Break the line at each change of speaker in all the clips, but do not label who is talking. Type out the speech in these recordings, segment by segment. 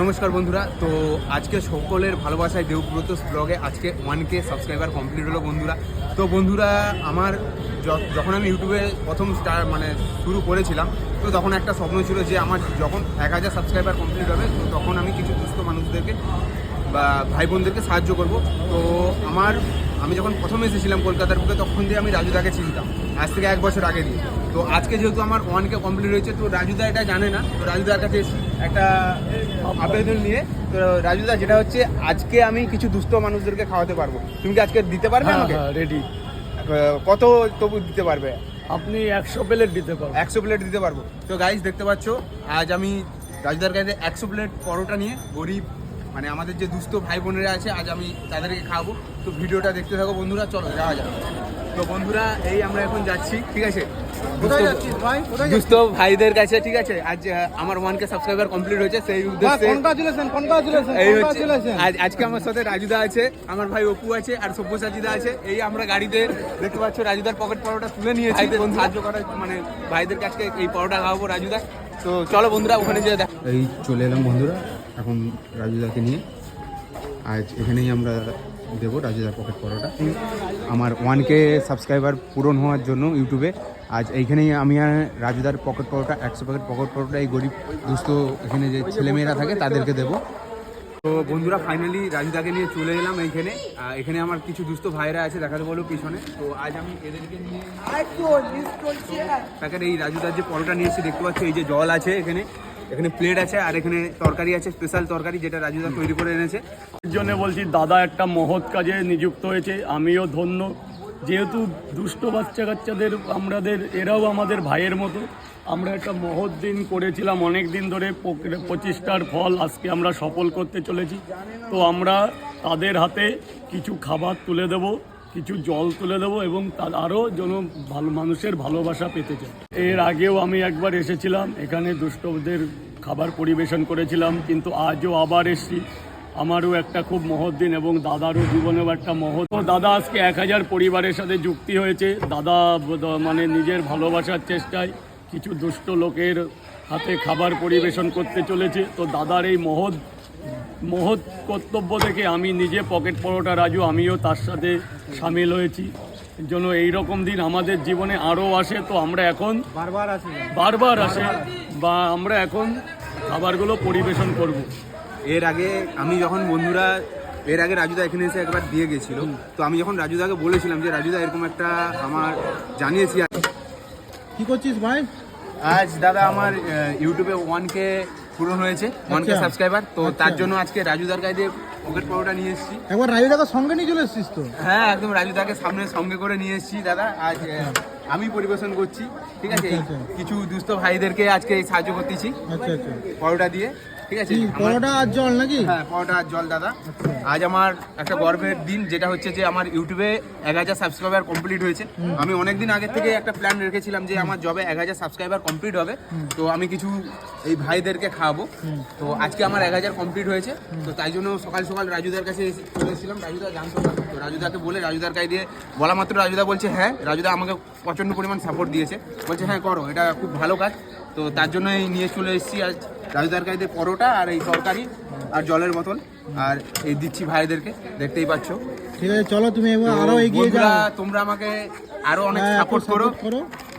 নমস্কার বন্ধুরা, তো আজকে সকলের ভালোবাসায় দেবব্রত ব্লগে আজকে ওয়ান কে সাবস্ক্রাইবার কমপ্লিট হলো বন্ধুরা। তো বন্ধুরা, আমার যখন আমি ইউটিউবে প্রথম স্টার মানে শুরু করেছিলাম, তো তখন একটা স্বপ্ন ছিল যে আমার যখন এক হাজার সাবস্ক্রাইবার কমপ্লিট হবে, তো তখন আমি কিছু দুস্থ মানুষদেরকে বা ভাই বোনদেরকে সাহায্য করব। তো আমার, আমি যখন প্রথম এসেছিলাম কলকাতার বুকে, তখন দিয়ে আমি রাজুদাকে চিনতাম। আজ থেকে এক বছর আগে দিয়ে। তো আজকে যেহেতু আমার ওয়ানকে কমপ্লিট হয়েছে তো রাজুদা এটা জানে না। তো রাজুদার কাছে একটা আবেদন নিয়ে তো রাজুদা যেটা হচ্ছে আজকে আমি কিছু দুস্থ মানুষদেরকে খাওয়াতে পারব। তুমি কি আজকে দিতে পারবে
হ্যাঁ
আমাকে?
হ্যাঁ রেডি
কত তবু দিতে পারবে?
আপনি একশো প্লেট দিতে পারবেন।
একশো প্লেট দিতে পারব। তো গাইজ দেখতে পাচ্ছ আজ আমি রাজুদার কাছে একশো প্লেট পরোটা নিয়ে গরিব মানে আমাদের যে দুস্থ ভাই বোনেরা আছে আজ আমি তাদেরকে খাওয়াবো। তো ভিডিওটা দেখতে থাকো বন্ধুরা চলো যাওয়া যাক। তো বন্ধুরা এই আমরা এখন যাচ্ছি ঠিক আছে? দুস্থ- ভাইদের কাছে ঠিক আছে? আজ আমার ওয়ান কে সাবস্ক্রাইবার কমপ্লিট হয়েছে সেই উদ্দেশ্যে
কনগ্রাচুলেশন কনগ্রাচুলেশন
এই হচ্ছে আজ আজকে আমার সাথে রাজুদা আছে আমার ভাই অপু আছে আর সব্যসাচিদা আছে। এই আমরা গাড়িতে দেখতে পাচ্ছ রাজুদার পকেট পরোটা তুলে নিয়েছি। সাহায্য করার মানে ভাইদের কাছে এই পরোটা খাওয়াবো রাজুদা। তো চলো বন্ধুরা ওখানে যেয়ে দেখ এই চলে এলাম বন্ধুরা এখন রাজুদাকে নিয়ে। আজ এখানেই আমরা দেবো রাজুদার পকেট পরোটা। আমার ওয়ান কে সাবস্ক্রাইবার পূরণ হওয়ার জন্য ইউটিউবে। আজ এইখানেই আমি আর রাজুদার পকেট পরোটা একশো প্যাকেট পকেট পরোটা এই গরিব দুস্থ এখানে যে ছেলেমেয়েরা থাকে তাদেরকে দেবো। তো বন্ধুরা ফাইনালি রাজুদাকে নিয়ে চলে এলাম এইখানে। এখানে আমার কিছু দুস্থ ভাইরা আছে দেখাতে বলো পিছনে। তো আজ আমি এদেরকে নিয়ে প্যাকেট এই রাজুদার যে পরোটা নিয়ে এসে দেখতে পাচ্ছি এই যে জল আছে এখানে। এখানে প্লেট আছে আর এখানে তরকারি আছে স্পেশাল তরকারি যেটা রাজুদা তৈরি করে এনেছে।
এর জন্য বলছি, দাদা একটা মহৎ কাজে নিযুক্ত হয়েছে, আমিও ধন্য। যেহেতু দুষ্ট বাচ্চা কাচ্চাদের, আমাদের, এরাও আমাদের ভাইয়ের মতো। আমরা একটা মহৎ দিন করেছিলাম অনেক দিন ধরে পঁচিশটার ফল আজকে আমরা সফল করতে চলেছি। তো আমরা তাদের হাতে কিছু খাবার তুলে দেব। কিছু জল তুলে দেবো এবং তার আরও যেন ভালো মানুষের ভালোবাসা পেতে চাই। এর আগেও আমি একবার এসেছিলাম, এখানে দুষ্টদের খাবার পরিবেশন করেছিলাম, কিন্তু আজও আবার এসেছি। আমারও একটা খুব মহৎ দিন এবং দাদারও জীবনেও একটা মহৎ। দাদা আজকে এক হাজার পরিবারের সাথে যুক্তি হয়েছে। দাদা মানে নিজের ভালোবাসার চেষ্টায় কিছু দুষ্ট লোকের হাতে খাবার পরিবেশন করতে চলেছে। তো দাদার এই মহৎ মহৎ কর্তব্য থেকে আমি নিজে পকেট পরোটা রাজু আমিও তার সাথে সামিল হয়েছি। এর জন্য এই রকম দিন আমাদের জীবনে আরও আসে তো আমরা এখন
বারবার আসি।
বারবার আসে বা আমরা এখন খাবারগুলো পরিবেশন করব।
এর আগে আমি যখন বন্ধুরা এর আগে রাজুদা এখানে এসে একবার দিয়ে গেছিল তো আমি যখন রাজুদাকে বলেছিলাম যে রাজুদা এরকম একটা আমার জানিয়েছি
কি করছিস ভাই?
আজ দাদা আমার ইউটিউবে ওয়ান কে পূরণ হয়েছে ওয়ান
আচ্ছা।
সাবস্ক্রাইবার তো
আচ্ছা।
তার জন্য আজকে রাজু রাজুদার কাছে পকেট পরোটা নিয়ে এসেছি।
একবার রাজুদাকে সঙ্গে নিয়ে চলে এসেছিস তো?
হ্যাঁ একদম রাজু দাকে সামনে সঙ্গে করে নিয়ে এসেছি দাদা। আজ আমি পরিবেশন করছি ঠিক আছে?
আচ্ছা।
কিছু দুস্থ ভাইদেরকে আজকে সাহায্য করতেছি পরোটা দিয়ে। ঠিক আছে?
পরোটা আর জল নাকি?
হ্যাঁ পরোটা আর জল দাদা। আজ আমার একটা গর্বের দিন যেটা হচ্ছে যে আমার ইউটিউবে এক হাজার সাবস্ক্রাইবার কমপ্লিট হয়েছে। আমি অনেক দিন আগে থেকে একটা প্ল্যান রেখেছিলাম যে আমার জবে এক হাজার সাবস্ক্রাইবার কমপ্লিট হবে। তো আমি কিছু এই ভাইদেরকে খাওয়াবো। তো আজকে আমার এক হাজার কমপ্লিট হয়েছে। তো তাই জন্য সকাল সকাল রাজুদার কাছে এসে- চলে এসেছিলাম। রাজুদা জানতো না। তো রাজুদাকে বলে রাজুদার কাছে দিয়ে বলা মাত্র রাজুদা বলছে হ্যাঁ রাজুদা আমাকে প্রচণ্ড পরিমাণ সাপোর্ট দিয়েছে। বলছে হ্যাঁ করো এটা খুব ভালো কাজ। তো তার জন্যই নিয়ে চলে এসেছি আজ। রাজুদার কাছে দিয়ে পরোটা আর এই তরকারি আর জলের বোতল আর এই দিচ্ছি ভাইদেরকে দেখতেই পাচ্ছ।
ঠিক আছে চলো তুমি আরও এগিয়ে যাও।
তোমরা আমাকে আরও অনেক
হ্যাঁ,
সাপোর্ট করো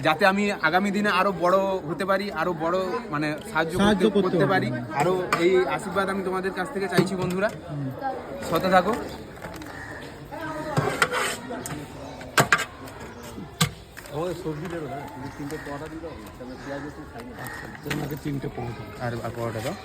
যাতে আমি আগামী দিনে আরও বড় হতে পারি আরও বড় মানে সাহায্য
সাহায্য
করতে-
পারি।
আরও এই আশীর্বাদ আমি তোমাদের কাছ থেকে চাইছি বন্ধুরা। সাথে থাকো।
আমাকে তিনটে পৌঁছে
আর আর পরোটা দাও।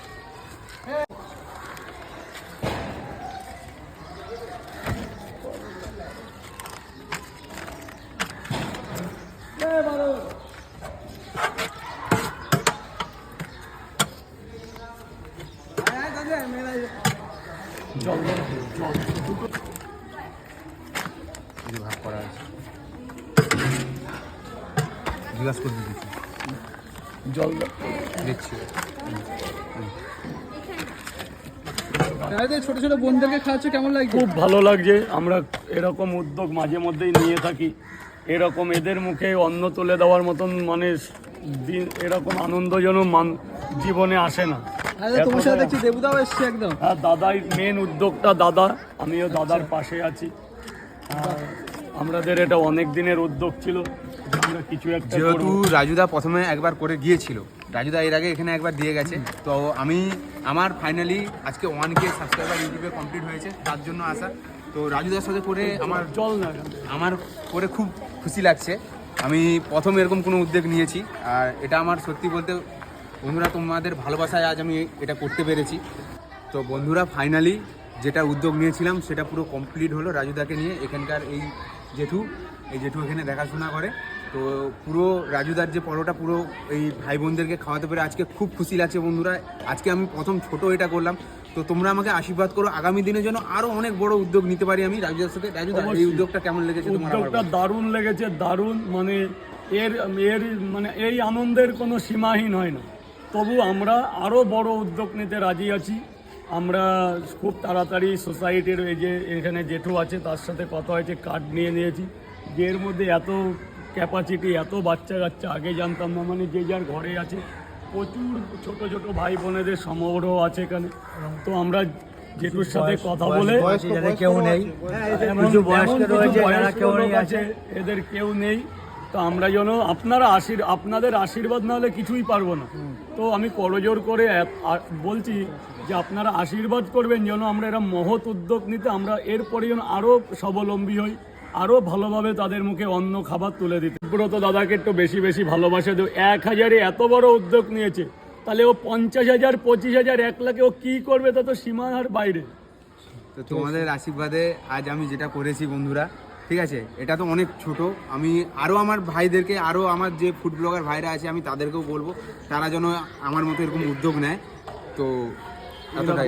জল জল
এই যে ভাগ করা আছে জিজ্ঞাসা করে দিচ্ছি
জল
দিচ্ছি
ছোট ছোট বোনদেরকে খাওয়াচ্ছ কেমন লাগছে?
খুব ভালো লাগছে। আমরা এরকম উদ্যোগ মাঝে মধ্যেই নিয়ে থাকি। এরকম এদের মুখে অন্ন তুলে দেওয়ার মতন মানে দিন এরকম আনন্দ যেন মান জীবনে আসে না।
তোমার সাথে দেখছি দেবুদাও এসছে একদম।
হ্যাঁ দাদাই মেন উদ্যোগটা দাদা। আমিও দাদার পাশে আছি। আমাদের এটা অনেক দিনের উদ্যোগ ছিল।
যেহেতু রাজুদা প্রথমে একবার করে গিয়েছিল রাজুদা এর আগে এখানে একবার দিয়ে গেছে তো আমি আমার ফাইনালি আজকে ওয়ান কে সাবস্ক্রাইবার ইউটিউবে কমপ্লিট হয়েছে তার জন্য আসা তো রাজুদার সাথে করে আমার
চল না।
আমার করে খুব খুশি লাগছে। আমি প্রথম এরকম কোনো উদ্যোগ নিয়েছি আর এটা আমার সত্যি বলতে বন্ধুরা তোমাদের ভালোবাসায় আজ আমি এটা করতে পেরেছি। তো বন্ধুরা ফাইনালি যেটা উদ্যোগ নিয়েছিলাম সেটা পুরো কমপ্লিট হলো রাজুদাকে নিয়ে এখানকার এই জেঠু এই জেঠু এখানে দেখাশোনা করে। তো পুরো রাজুদার যে পরোটা পুরো এই ভাই বোনদেরকে খাওয়াতে পেরে আজকে খুব খুশি লাগছে বন্ধুরা। আজকে আমি প্রথম ছোট এটা করলাম। তো তোমরা আমাকে আশীর্বাদ করো আগামী দিনের জন্য আরও অনেক বড় উদ্যোগ নিতে পারি আমি রাজুদার সাথে। রাজুদা এই। উদ্যোগটা কেমন লেগেছে তোমার
উদ্যোগটা দারুণ লেগেছে দারুণ। মানে এর এর মানে এই আনন্দের কোনো সীমাহীন হয় না। তবু আমরা আরও বড় উদ্যোগ নিতে রাজি আছি। আমরা খুব তাড়াতাড়ি সোসাইটির এই যে এখানে জেঠু আছে তার সাথে কথা হয়েছে কার্ড নিয়ে নিয়েছি। যে এর মধ্যে এত ক্যাপাসিটি এত বাচ্চা কাচ্চা আগে জানতাম না মানে যে যার ঘরে আছে। প্রচুর ছোট ছোট ভাই বোনেদের সমারোহ আছে এখানে। তো আমরা জেঠুর সাথে কথা বলে
কেউ নেই। কেউ আছে
এদের কেউ নেই। তো আমরা যেন আপনারা আশীর আপনাদের আশীর্বাদ না হলে কিছুই পারব না। তো আমি করজোর করে বলছি যে আপনারা আশীর্বাদ করবেন যেন আমরা এরা মহৎ উদ্যোগ নিতে আমরা এরপরে যেন আরও স্বাবলম্বী হই। আরও ভালোভাবে তাদের মুখে অন্য খাবার তুলে দিতে। ব্রত দাদাকে একটু বেশি বেশি ভালোবাসা দেব। এক হাজারে এত বড় উদ্যোগ নিয়েছে। তাহলে ও পঞ্চাশ হাজার, পঁচিশ হাজার, এক লাখে ও কী করবে তা তো সীমানার বাইরে।
তো তোমাদের আশীর্বাদে আজ আমি যেটা করেছি বন্ধুরা, ঠিক আছে? এটা তো অনেক ছোট। আমি আরও আমার ভাইদেরকে আরও আমার যে ফুড ব্লগার ভাইরা আছে, আমি তাদেরকেও বলব, তারা যেন আমার মতো এরকম উদ্যোগ নেয়। তো এতটাই।